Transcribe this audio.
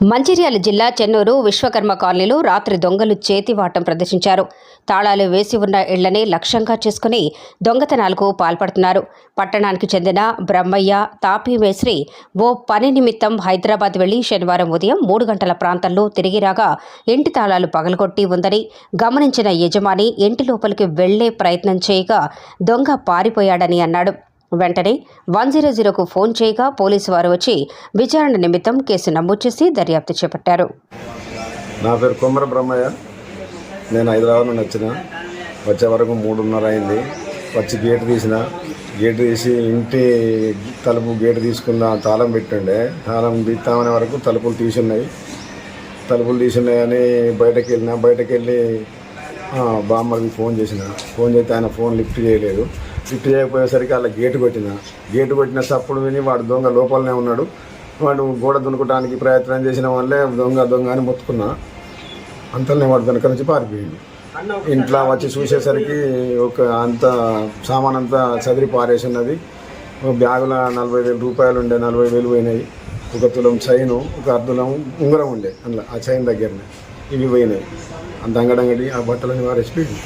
మంచిర్యాల జిల్లా చెన్నూరు విశ్వకర్మ కాలనీలో రాత్రి దొంగలు చేతివాటం ప్రదర్శించారు. తాళాలు వేసి ఉన్న ఇళ్ళని లక్ష్యంగా చేసుకుని దొంగతనాలకు పాల్పడుతున్నారు. పట్టణానికి చెందిన బ్రహ్మయ్య తాపీ మేస్త్రి ఓ పని నిమిత్తం హైదరాబాద్ వెళ్ళి శనివారం ఉదయం మూడు గంటల ప్రాంతంలో తిరిగి రాగా ఇంటి తాళాలు పగలగొట్టి ఉందని గమనించిన యజమాని ఇంటి లోపలికి వెళ్ళే ప్రయత్నం చేయగా దొంగ పారిపోయాడని అన్నాడు. వెంటనే వన్ జీరో జీరోకు ఫోన్ చేయగా పోలీసు వారు వచ్చి విచారణ నిమిత్తం కేసు నమోదు చేసి దర్యాప్తు చేపట్టారు. నా పేరు కుమార బ్రహ్మయ్య. నేను హైదరాబాద్ నుండి వచ్చిన వచ్చే వరకు మూడున్నర అయింది. వచ్చి గేట్ తీసిన. గేట్ తీసి ఇంటి తలుపు గేట్ తీసుకున్న తాళం పెట్టిండే. తాళం తీస్తామనే వరకు తలుపులు తీసున్నాయి. తలుపులు తీసున్నాయని బయటకు వెళ్ళిన బయటకు వెళ్ళి బామ్మకి ఫోన్ చేసిన. ఫోన్ చేస్తే ఆయన ఫోన్ లిఫ్ట్ చేయలేదు. లిఫ్ట్ చేయకపోయేసరికి అలా గేటు కొట్టిన. గేటు కొట్టిన సప్పుడు విని వాడు దొంగ లోపలనే ఉన్నాడు. వాడు గోడ దునుకోవడానికి ప్రయత్నం చేసిన వాళ్ళే దొంగ దొంగ అని మొత్తుకున్నా. అంతలోనే వాడు వెనక నుంచి పారిపోయింది ఇంట్లో వచ్చి చూసేసరికి ఒక అంత సామాన్ అంతా చదిరి పారేసి ఉన్నది బ్యాగులో నలభై వేల రూపాయలు ఉండే నలభై వేలు పోయినాయి. ఒక తులం చైను ఒక అర్ధులం ఉంగరం ఉండే అందులో ఆ చైన్ దగ్గరనే. ఇవి పోయినాయి. అంత అంగడంగడి ఆ బట్టలని వారేసిపోయింది